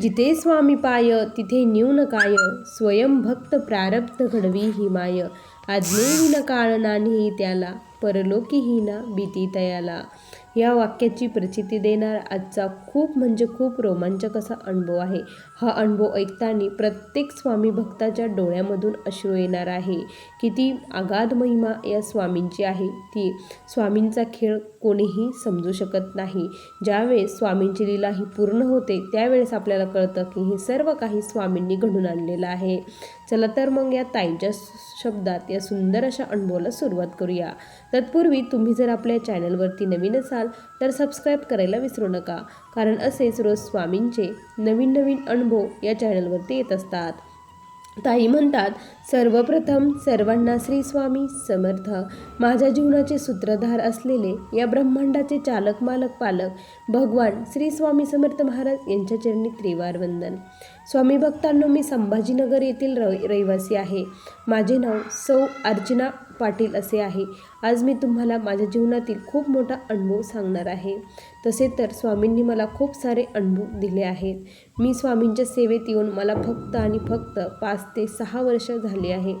जिथे स्वामी पाय तिथे न्यून काय स्वयं भक्त प्रारब्ध घडवी हिमाय आज्ञेविन काळ नाही त्याला परलोकीहीना भीती तयाला. या वाक्याची प्रचिती देणार आजचा खूप म्हणजे खूप रोमांचक असा अनुभव आहे. हा अनुभव ऐकताना प्रत्येक स्वामी भक्ताच्या डोळ्यामधून अश्रू येणार आहे किती अगाध महिमा या स्वामींची आहे. ती स्वामींचा खेळ कोणीही समजू शकत नाही. ज्यावेळेस स्वामींची लीला ही पूर्ण होते त्यावेळेस आपल्याला कळतं की हे सर्व काही स्वामींनी घडून आणलेलं आहे. चला तर मग या ताईंच्या शब्दात या सुंदर अशा अनुभवाला सुरुवात करूया. तत्पूर्वी तुम्ही जर आपल्या चॅनलवरती नवीन असाल तर सबस्क्राईब करायला विसरू नका. कारण असेच रोज स्वामींचे नवीन नवीन अनुभव या चॅनलवरती येत असतात. ताई म्हणतात सर्वप्रथम सर्वांना श्री स्वामी समर्थ. माझ्या जीवनाचे सूत्रधार असलेले या ब्रह्मांडाचे चालक मालक पालक भगवान श्री स्वामी समर्थ महाराज यांच्या चरणी त्रिवार वंदन स्वामी भक्तांनो मी संभाजीनगर येथील र रहिवासी आहे. माझे नाव सौ अर्चना पाटील असे आहे. आज मी तुम्हाला माझ्या जीवनातील खूप मोठा अनुभव सांगणार आहे. तसे तर स्वामींनी मला खूप सारे अनुभव दिले आहेत. मी स्वामींच्या सेवेत येऊन मला फक्त आणि फक्त पाच ते सहा वर्ष झाले आहे.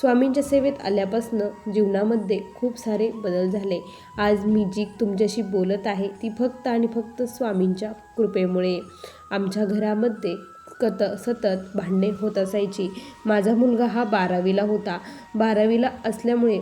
स्वामींच्या सेवेत आल्यापासनं जीवनामध्ये खूप सारे बदल झाले. आज मी जी तुमच्याशी बोलत आहे ती फक्त आणि फक्त स्वामींच्या कृपेमुळे. आमच्या घरामध्ये कत सतत भांडणे होत असायची. माझा मुलगा हा बारावीला होता. बारावीला असल्यामुळे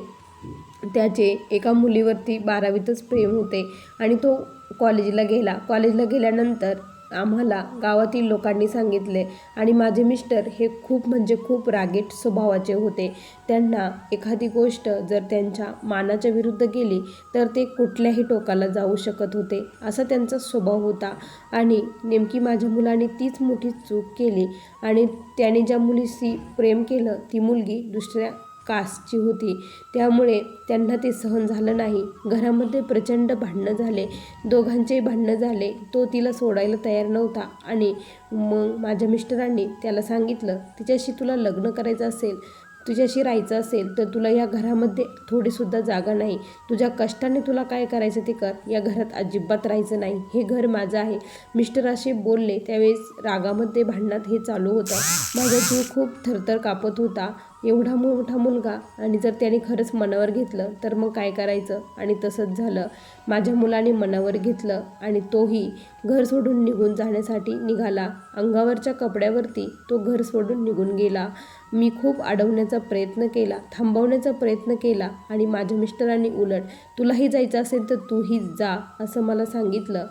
त्याचे एका मुलीवरती बारावीतच प्रेम होते आणि तो कॉलेजला गेला. कॉलेजला गेल्यानंतर आम्हाला गावातील लोकांनी सांगितले. आणि माझे मिस्टर हे खूप म्हणजे खूप रागीट स्वभावाचे होते. त्यांना एखादी गोष्ट जर त्यांच्या मानाच्या विरुद्ध गेली तर ते कुठल्याही टोकाला जाऊ शकत होते असा त्यांचा स्वभाव होता. आणि नेमकी माझ्या मुलाने तीच मोठी चूक केली. आणि त्याने ज्या मुलीशी प्रेम केलं ती मुलगी दुसऱ्या कास्टची होती. त्यामुळे त्यांना ते सहन झालं नाही. घरामध्ये प्रचंड भांडणं झाले. दोघांचेही भांडणं झाले. तो तिला सोडायला तयार नव्हता. आणि मग माझ्या मिस्टरांनी त्याला सांगितलं तिच्याशी तुला लग्न करायचं असेल तुझ्याशी राहायचं असेल तर तुला या घरामध्ये थोडीसुद्धा जागा नाही. तुझ्या कष्टाने तुला काय करायचं ते कर. या घरात अजिबात राहायचं नाही. हे घर माझं आहे. मिस्टर असे बोलले. त्यावेळेस रागामध्ये भांडणात हे चालू होतं. माझा जीव खूप थरथर कापत होता. एवढा मोठा मुलगा आणि जर त्याने खरंच मनावर घेतलं तर मग काय करायचं? आणि तसंच झालं. माझ्या मुलाने मनावर घेतलं आणि तोही घर सोडून निघून जाण्यासाठी निघाला. अंगावरच्या कपड्यावरती तो घर सोडून निघून गेला. मी खूप अडवण्याचा प्रयत्न केला थांबवण्याचा प्रयत्न केला आणि माझ्या मिस्टरांनी उलट तुलाही जायचं असेल तर तूही जा असं मला सांगितलं.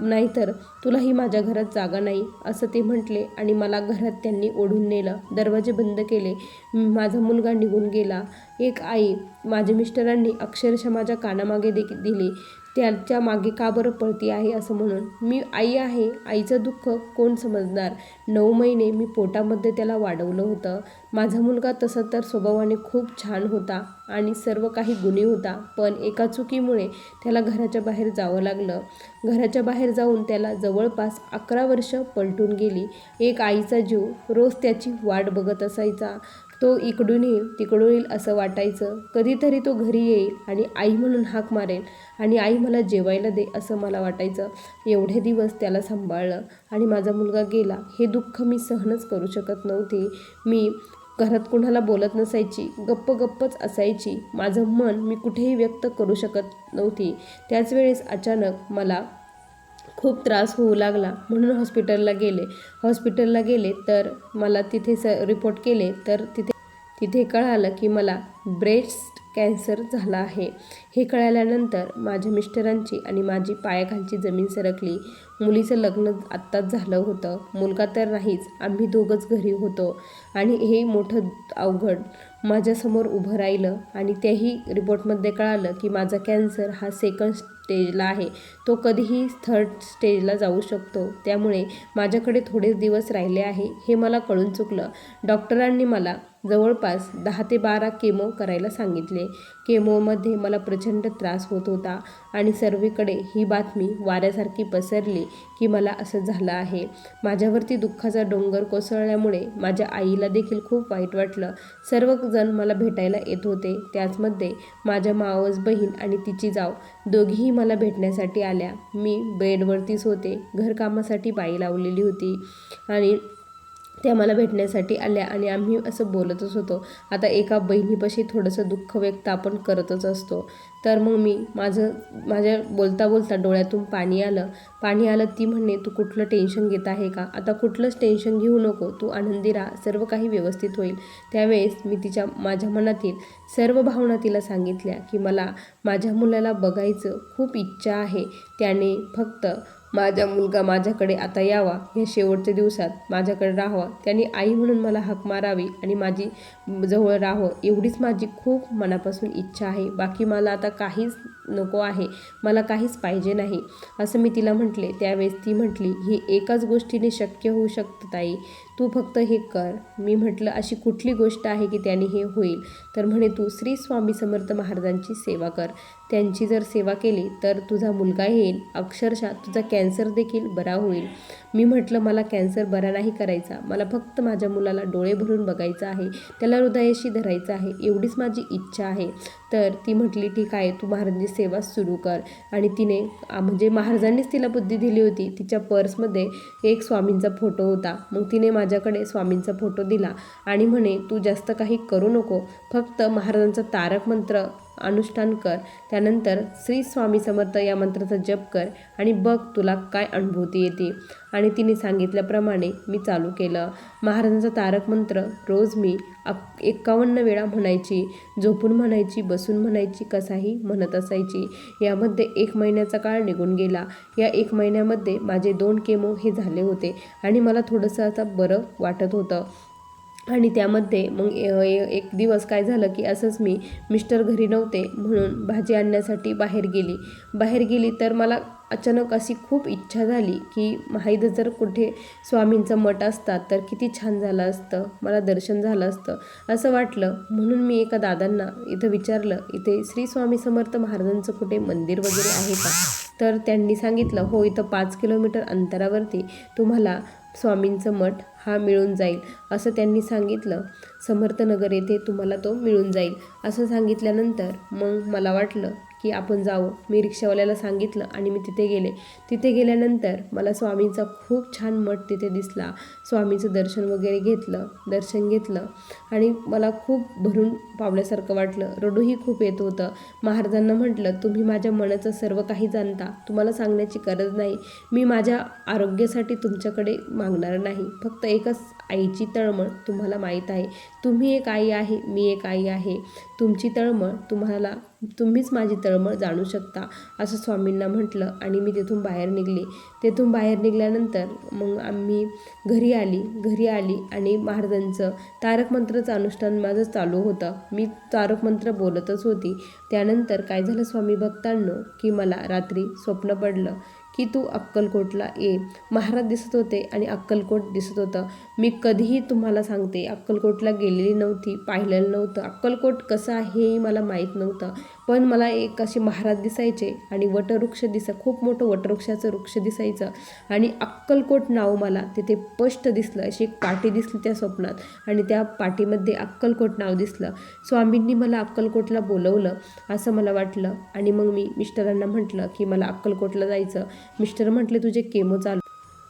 नाहीतर तुलाही माझ्या घरात जागा नाही असं ते म्हटले आणि मला घरात त्यांनी ओढून नेलं. दरवाजे बंद केले. माझा मुलगा निघून गेला. एक आई माझ्या मिस्टरांनी अक्षरशः माझ्या कानामागे देखील दिली. त्याच्यामागे का बरं पळती आहे असं म्हणून मी आई आहे आईचं दुःख कोण समजणार? नऊ महिने मी पोटामध्ये त्याला वाढवलं होतं. माझा मुलगा तसं तर स्वभावाने खूप छान होता आणि सर्व काही गुन्हे होता पण एका चुकीमुळे त्याला घराच्या बाहेर जावं लागलं. घराच्या बाहेर जाऊन त्याला जवळपास अकरा वर्ष पलटून गेली. एक आईचा जीव रोज त्याची वाट बघत असायचा. तो इकडून येईल तिकडून येईल असं वाटायचं. कधीतरी तो घरी येईल आणि आई म्हणून हाक मारेल आणि आई मला जेवायला दे असं मला वाटायचं. एवढे दिवस त्याला सांभाळलं आणि माझा मुलगा गेला. हे दुःख मी सहनच करू शकत नव्हते. मी घरात कुणाला बोलत नसायची गप्प गप्पच असायची. माझं मन मी कुठेही व्यक्त करू शकत नव्हती. त्याच वेळेस अचानक मला खूप त्रास होऊ लागला. म्हणून हॉस्पिटलला गेले. हॉस्पिटलला गेले तर मला तिथे स रिपोर्ट केले तर तिथे तिथे कळालं की मला ब्रेस्ट कॅन्सर झाला आहे. हे कळाल्यानंतर माझ्या मिस्टरांची आणि माझी पायाखालची जमीन सरकली. मुलीचं लग्न आत्ताच झालं होतं. मुलगा तर नाहीच आम्ही दोघंच घरी होतो. आणि हे मोठं अवघड. माझ्यासमोर उभं राहिलं आणि त्याही रिपोर्टमध्ये कळालं की माझा कॅन्सर हा सेकंड स्टेजला आहे. तो कधीही थर्ड स्टेजला जाऊ शकतो. त्यामुळे माझ्याकडे थोडेच दिवस राहिले आहे हे मला कळून चुकलं. डॉक्टरांनी मला जवळपास दहा ते बारा केमो करायला सांगितले. केमोमध्ये मला प्रचंड त्रास होत होता आणि सर्वीकडे ही बातमी वाऱ्यासारखी पसरली की मला असं झालं आहे. माझ्यावरती दुःखाचा डोंगर कोसळल्यामुळे माझ्या आईला देखील खूप वाईट वाटलं. सर्व जण मला भेटायला येत होते. त्याचमध्ये माझ्या मावस बहीण आणि तिची जाव दोघीही मला भेटण्यासाठी आल्या. मी बेडवरतीच होते. घरकामासाठी बाई लावलेली होती. आणि त्या मला भेटण्यासाठी आल्या आणि आम्ही असं बोलतच होतो. आता एका बहिणीपाशी थोडंसं दुःख व्यक्त आपण करतच असतो. तर मग मी माझं माझ्या बोलता बोलता डोळ्यातून पाणी आलं. पाणी आलं ती म्हणणे तू कुठलं टेन्शन घेत आहे का? आता कुठलंच टेन्शन घेऊ नको. तू आनंदी राहा. सर्व काही व्यवस्थित होईल. त्यावेळेस मी तिच्या माझ्या मनातील सर्व भावना तिला सांगितल्या की मला माझ्या मुलाला बघायचं खूप इच्छा आहे. त्याने फक्त माझा मुलगा माझ्याकडे आता यावा या शेवटच्या दिवसात माझ्याकडे राहावा. त्यांनी आई म्हणून मला हक मारावी आणि माझी जवळ राहावं एवढीच माझी खूप मनापासून इच्छा आहे. बाकी मला आता काहीच नको आहे. मला काहीच पाहिजे नाही. असं मी तिला म्हटले. त्यावेळेस ती म्हटली ही एकाच गोष्टीने शक्य होऊ शकतं ताई. तू फक्त हे कर. मी म्हटलं अशी कुठली गोष्ट आहे की त्याने हे होईल? तर म्हणे तू श्री स्वामी समर्थ महाराजांची सेवा कर. त्यांची जर सेवा केली तर तुझा मुलगा येईल. अक्षरशः तुझा कॅन्सर देखील बरा होईल. मी म्हटलं मला कॅन्सर बरा नाही करायचा. मला फक्त माझ्या मुलाला डोळे भरून बघायचं आहे. त्याला हृदयाशी धरायचं आहे. एवढीच माझी इच्छा आहे. तर ती म्हटली ठीक आहे तू महाराजांची सेवा सुरू कर. आणि तिने म्हणजे महाराजांनीच तिला बुद्धी दिली होती. तिच्या पर्समध्ये एक स्वामींचा फोटो होता. मग तिने माझ्याकडे स्वामींचा फोटो दिला आणि म्हणे तू जास्त काही करू नको. फक्त महाराजांचा तारक मंत्र अनुष्ठान कर. त्यानंतर श्री स्वामी समर्थ या मंत्राचा जप कर आणि बघ तुला काय अनुभूती येते. आणि तिने सांगितल्याप्रमाणे मी चालू केलं. महाराजांचा तारक मंत्र रोज मी अक एकावन्न वेळा म्हणायची. झोपून म्हणायची बसून म्हणायची कसाही म्हणत असायची. यामध्ये एक महिन्याचा काळ निघून गेला. या एक महिन्यामध्ये माझे दोन केमो हे झाले होते आणि मला थोडंसं आता बरं वाटत होतं. आणि त्यामध्ये मग एक दिवस काय झालं की असंच मी मिस्टर घरी नव्हते म्हणून भाजी आणण्यासाठी बाहेर गेली. बाहेर गेली तर मला अचानक अशी खूप इच्छा झाली की माहीत जर कुठे स्वामींचं मठ असतात तर किती छान झालं असतं मला दर्शन झालं असतं असं वाटलं. म्हणून मी एका दादांना इथं विचारलं इथे श्री स्वामी समर्थ महाराजांचं कुठे मंदिर वगैरे आहे का? तर त्यांनी सांगितलं हो इथं पाच किलोमीटर अंतरावरती तुम्हाला स्वामींचं मठ हा मिळून जाईल. असं त्यांनी सांगितलं. समर्थनगर येथे तुम्हाला तो मिळून जाईल. असं सांगितल्यानंतर मग मला वाटलं की आपण जावं मी रिक्षावाल्याला सांगितलं आणि मी तिथे गेले. तिथे गेल्यानंतर मला स्वामींचा खूप छान मठ तिथे दिसला. स्वामीचं दर्शन वगैरे घेतलं दर्शन घेतलं आणि मला खूप भरून पावल्यासारखं वाटलं. रडूही खूप येत होतं. महाराजांना म्हटलं तुम्ही माझ्या मनाचं सर्व काही जाणता. तुम्हाला सांगण्याची गरज नाही. मी माझ्या आरोग्यासाठी तुमच्याकडे मागणार नाही. फक्त एकच आईची तळमळ तुम्हाला माहीत आहे. तुम्ही एक आई आहे मी एक आई आहे. तुमची तळमळ तुम्हाला तुम्हीच माझी तळमळ जाणू शकता असं स्वामींना म्हटलं आणि मी तिथून बाहेर निघले. तिथून बाहेर निघाल्यानंतर मग आम्ही घरी आली घरी आली आणि महाराजांचं तारक मंत्राचं अनुष्ठान माझं चालू होतं. मी तारक मंत्र बोलतच होती. त्यानंतर काय झालं स्वामी भक्तांनो की मला रात्री स्वप्न पडलं. की तू अक्कलकोटला ये. महाराज दिसत होते आणि अक्कलकोट दिसत होतं. मी कधीही तुम्हाला सांगते अक्कलकोटला गेलेली नव्हती पाहिलेलं नव्हतं. अक्कलकोट कसं आहे मला माहीत नव्हतं. पण मला एक असे महाराज दिसायचे आणि वटवृक्ष दिसा खूप मोठं वटवृक्षाचं वृक्ष दिसायचं. आणि अक्कलकोट नाव मला तिथे स्पष्ट दिसलं. अशी एक पाटी दिसली त्या स्वप्नात. आणि त्या पाटीमध्ये अक्कलकोट नाव दिसलं. स्वामींनी मला अक्कलकोटला बोलवलं. असं मला वाटलं. आणि मग मी मिस्टरांना म्हटलं की मला अक्कलकोटला जायचं. मिस्टर म्हटले तुझे केमो चालू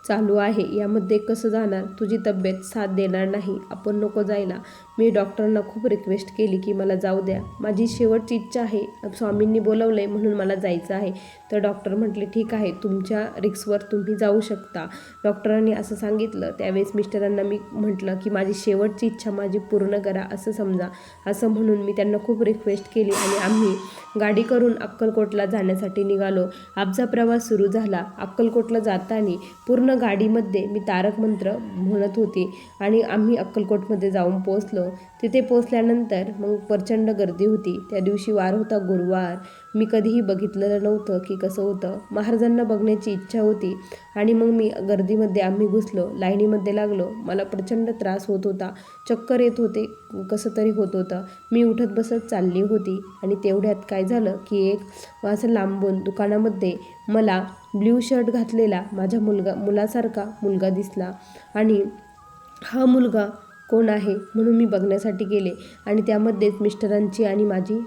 चालू आहे. यामध्ये कसं जाणार? तुझी तब्येत साथ देणार नाही. आपण नको जायला. मी डॉक्टरांना खूप रिक्वेस्ट केली की मला जाऊ द्या. माझी शेवटची इच्छा आहे. स्वामींनी बोलवलं आहे म्हणून मला जायचं आहे. तर डॉक्टर म्हटले ठीक आहे. तुमच्या रिक्सवर तुम्ही जाऊ शकता. डॉक्टरांनी असं सांगितलं. त्यावेळेस मिस्टरांना मी म्हटलं की माझी शेवटची इच्छा माझी पूर्ण करा. असं समजा. असं म्हणून मी त्यांना खूप रिक्वेस्ट केली आणि आम्ही गाडी करून अक्कलकोटला जाण्यासाठी निघालो. आमचा प्रवास सुरू झाला. अक्कलकोटला जाताना पूर्ण गाडीमध्ये मी तारक मंत्र म्हणत होती आणि आम्ही अक्कलकोटमध्ये जाऊन पोचलो तिथे पोचल्यानंतर मग प्रचंड गर्दी होती. त्या दिवशी वार होता गुरुवार. मी कधीही बघितलेलं नव्हतं की कसं होतं. महाराजांना बघण्याची इच्छा होती आणि मग मी गर्दीमध्ये आम्ही घुसलो लाईनीमध्ये लागलो. मला प्रचंड त्रास होत होता. चक्कर येत होते कसं तरी होत होतं. मी उठत बसत चालली होती आणि तेवढ्यात काय झालं की एक असं लांबून दुकानामध्ये मला ब्ल्यू शर्ट घातलेला माझ्या मुलगा मुलासारखा मुलगा दिसला आणि हा मुलगा कोण आहे म्हणून मी बघण्यासाठी गेले. आणि त्यामध्येच मिस्टरांची आणि माझी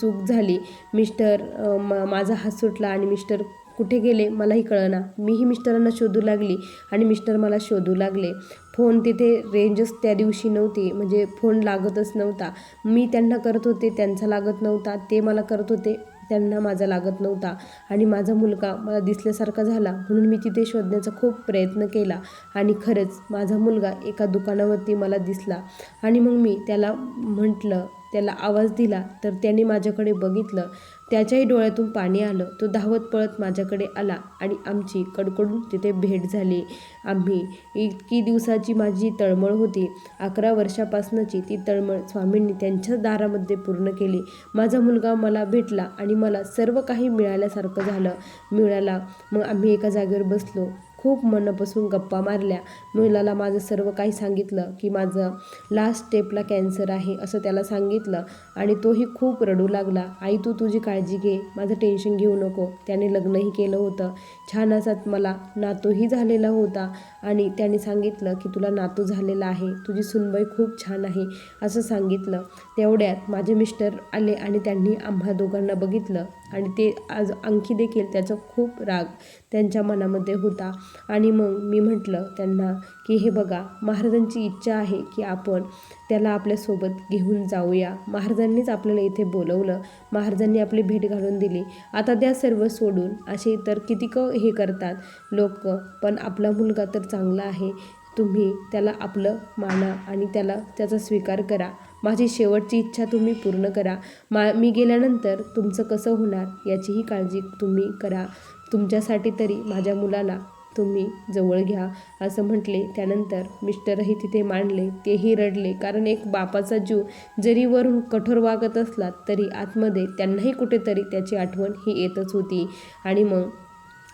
चूक झाली. मिस्टर मा माझा हात सुटला आणि मिस्टर कुठे गेले मलाही कळना. मीही मिस्टरांना शोधू लागली आणि मिस्टर मला शोधू लागले. फोन तिथे रेंजच त्या दिवशी नव्हती म्हणजे फोन लागतच नव्हता. मी त्यांना करत होते त्यांचा लागत नव्हता ते मला करत होते. त्यांना माझा लागत नव्हता. आणि माझा मुलगा मला दिसल्यासारखा झाला म्हणून मी तिथे शोधण्याचा खूप प्रयत्न केला. आणि खरंच माझा मुलगा एका दुकानावरती मला दिसला. आणि मग मी त्याला म्हटलं त्याला आवाज दिला तर त्याने माझ्याकडे बघितलं. त्याच्याही डोळ्यातून पाणी आलं. तो धावत पळत माझ्याकडे आला आणि आमची कडकडून तिथे भेट झाली. आम्ही इतकी दिवसाची माझी तळमळ होती. अकरा वर्षापासूनची ती तळमळ स्वामींनी त्यांच्या दारामध्ये पूर्ण केली. माझा मुलगा मला भेटला आणि मला सर्व काही मिळाल्यासारखं झालं. मिळाला. मग आम्ही एका जागेवर बसलो. खूप मनापासून गप्पा मारल्या. मुलाला माझं सर्व काही सांगितलं की माझं लास्ट स्टेपला कॅन्सर आहे असं त्याला सांगितलं आणि तोही खूप रडू लागला. आई तू तुझी काळजी घे. माझं टेन्शन घेऊ नको. त्याने लग्नही केलं होतं. छान असा मला. नातूही झालेला होता आणि त्याने सांगितलं की तुला नातू झालेला आहे. तुझी सुनबाई खूप छान आहे. असं सांगितलं. तेवढ्यात माझे मिस्टर आले आणि त्यांनी आम्हा दोघांना बघितलं. आणि ते आज आणखी देखील त्याचा खूप राग त्यांच्या मनामध्ये होता. आणि मग मी म्हटलं त्यांना की हे बघा महाराजांची इच्छा आहे की आपण त्याला आपल्यासोबत घेऊन जाऊया. महाराजांनीच आपल्याला इथे बोलवलं. महाराजांनी आपली भेट घालून दिली. आता त्या सर्व सोडून असे तर कितीक हे करतात लोक पण आपला मुलगा तर चांगला आहे. तुम्ही त्याला आपलं माना आणि त्याला त्याचा स्वीकार करा. माझी शेवटची इच्छा तुम्ही पूर्ण करा. मा मी गेल्यानंतर तुमचं कसं होणार याचीही काळजी तुम्ही करा. तुमच्यासाठी तरी माझ्या मुलाला तुम्ही जवळ घ्या असं म्हटले. त्यानंतर मिस्टरही तिथे मांडले. तेही रडले. कारण एक बापाचा जीव जरी वरून कठोर वागत असला तरी आतमध्ये त्यांनाही कुठेतरी त्याची आठवण ही येतच होती. आणि मग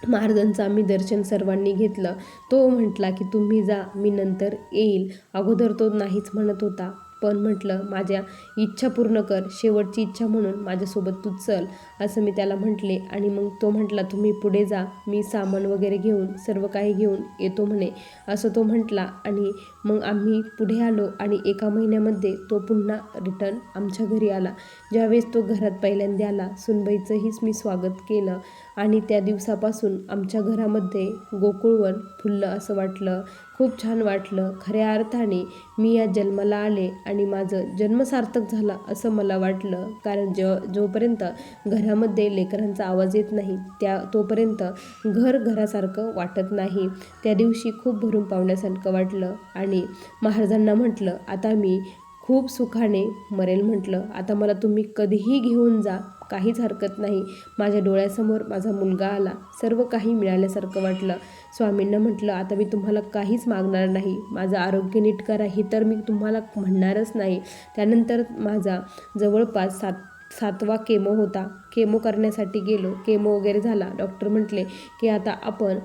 महाराजांचं आम्ही दर्शन सर्वांनी घेतलं. तो म्हटला की तुम्ही जा मी नंतर येईल. अगोदर तो नाहीच म्हणत होता. पण म्हटलं माझ्या इच्छा पूर्ण कर शेवटची इच्छा म्हणून माझ्यासोबत तू चल असं मी त्याला म्हटले. आणि मग तो म्हटला तुम्ही पुढे जा मी सामान वगैरे घेऊन सर्व काही घेऊन येतो म्हणे असं तो म्हटला. आणि मग आम्ही पुढे आलो आणि एका महिन्यामध्ये तो पुन्हा रिटर्न आमच्या घरी आला. ज्यावेळेस तो घरात पहिल्यांदा आला सुनबाईचंहीच मी स्वागत केलं. आणि त्या दिवसापासून आमच्या घरामध्ये गोकुळवन फुललं असं वाटलं. खूप छान वाटलं. खऱ्या अर्थाने मी या जन्माला आले आणि माझं जन्म सार्थक झाला असं मला वाटलं. कारण जो जोपर्यंत घरामध्ये लेकरांचा आवाज येत नाही त्या तोपर्यंत घर घरासारखं वाटत नाही. त्या दिवशी खूप भरून पावण्यासारखं वाटलं आणि महाराजांना म्हटलं आता मी खूप सुखाने मरेल म्हटलं. आता मला तुम्ही कधीही घेऊन जा काहीच हरकत नाही. माझ्या डोळ्यासमोर माझा मुलगा आला. सर्व काही मिळाल्यासारखं वाटलं. स्वामींना म्हटलं आता मी तुम्हाला काहीच मागणार नाही. माझं आरोग्य नीट करा हे तर मी तुम्हाला म्हणणारच नाही. त्यानंतर माझा जवळपास सात सातवा केमो होता. केमो करण्यासाठी गेलो. केमो वगैरे झाला. डॉक्टर म्हटले की आता आपण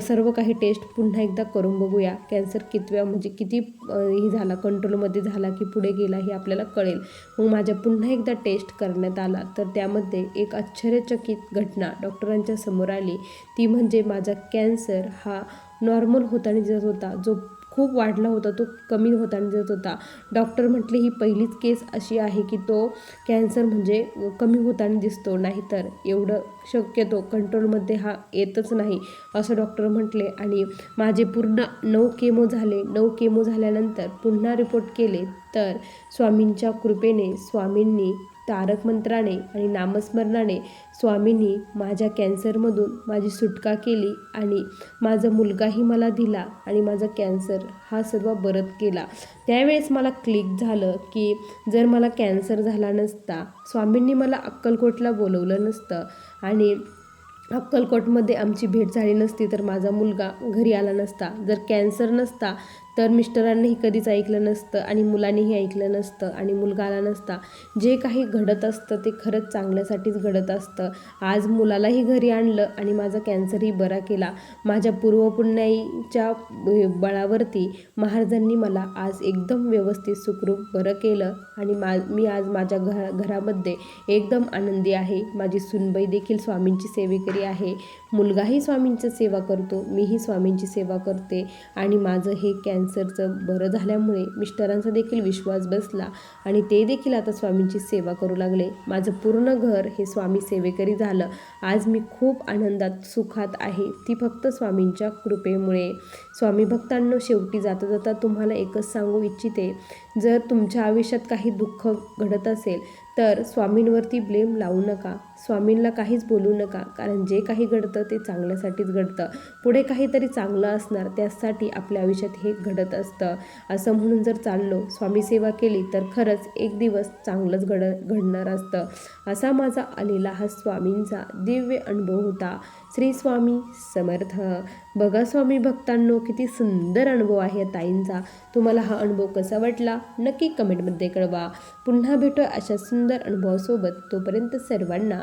सर्व काही टेस्ट पुन्हा एकदा करून बघूया. कॅन्सर कितव्या म्हणजे किती हे झाला कंट्रोलमध्ये झाला की पुढे गेला हे आपल्याला कळेल. मग माझ्या पुन्हा एकदा टेस्ट करण्यात आला. तर त्यामध्ये एक आश्चर्यचकित घटना डॉक्टरांच्या समोर आली. ती म्हणजे माझा कॅन्सर हा नॉर्मल होताना दिसत होता. जो खूप वाढला होता तो कमी होताना दिसत होता. डॉक्टर म्हटले ही पहिलीच केस अशी आहे की तो कॅन्सर म्हणजे कमी होताना दिसतो नाहीतर एवढं शक्यतो कंट्रोलमध्ये हा येतच नाही असं डॉक्टर म्हटले. आणि माझे पूर्ण नऊ केमो झाले. नऊ केमो झाल्यानंतर पुन्हा रिपोर्ट केले तर स्वामींच्या कृपेने स्वामींनी तारक मंत्राने आणि नामस्मरणाने स्वामींनी माझ्या कॅन्सरमधून माझी सुटका केली आणि माझा मुलगाही मला दिला आणि माझा कॅन्सर हा सर्व बरत केला त्यावेळेस मला क्लिक झालं की जर मला कॅन्सर झाला नसता स्वामींनी मला अक्कलकोटला बोलवलं नसतं आणि अक्कलकोटमध्ये आमची भेट झाली नसती तर माझा मुलगा घरी आला नसता. जर कॅन्सर नसता तर मिस्टरांनीही कधीच ऐकलं नसतं आणि मुलांनीही ऐकलं नसतं आणि मुलगा आला नसता. जे काही घडत असतं ते खरंच चांगल्यासाठीच घडत असतं. आज मुलालाही घरी आणलं आणि माझा कॅन्सरही बरा केला. माझ्या पूर्वपुण्याईच्या बळावरती महाराजांनी मला आज एकदम व्यवस्थित सुखरूप बरं केलं आणि मा मी आज माझ्या घरा घरामध्ये एकदम आनंदी आहे. माझी सुनबाई देखील स्वामींची सेवेकरी आहे. मुलगाही स्वामींची सेवा करतो मीही स्वामींची सेवा करते आणि माझं हे कॅन्सरचं बरं झाल्यामुळे मिस्टरांचा देखील विश्वास बसला आणि ते देखील आता स्वामींची सेवा करू लागले. माझं पूर्ण घर हे स्वामी सेवेकरी झालं. आज मी खूप आनंदात सुखात आहे. ती फक्त स्वामींच्या कृपेमुळे. स्वामी भक्तांनो शेवटी जाता जाता तुम्हाला एकच सांगू इच्छिते. जर तुमच्या आयुष्यात काही दुःख घडत असेल तर स्वामींवरती ब्लेम लावू नका. स्वामींना काहीच बोलू नका. कारण जे काही घडतं ते चांगल्यासाठीच घडतं. पुढे काहीतरी चांगलं असणार त्यासाठी आपल्या आयुष्यात हे घडत असतं. असं म्हणून जर चाललो स्वामी सेवा केली तर खरंच एक दिवस चांगलंच घड घडणार असतं. असा माझा आलेला हा स्वामींचा दिव्य अनुभव होता. श्री स्वामी समर्थ. बघा स्वामी भक्तांनो किती सुंदर अनुभव आहे ताईंचा. तुम्हाला हा अनुभव कसा वाटला? नक्की कमेंटमध्ये कळवा. पुन्हा भेटू अशा सुंदर अनुभवासोबत. तोपर्यंत सर्वांना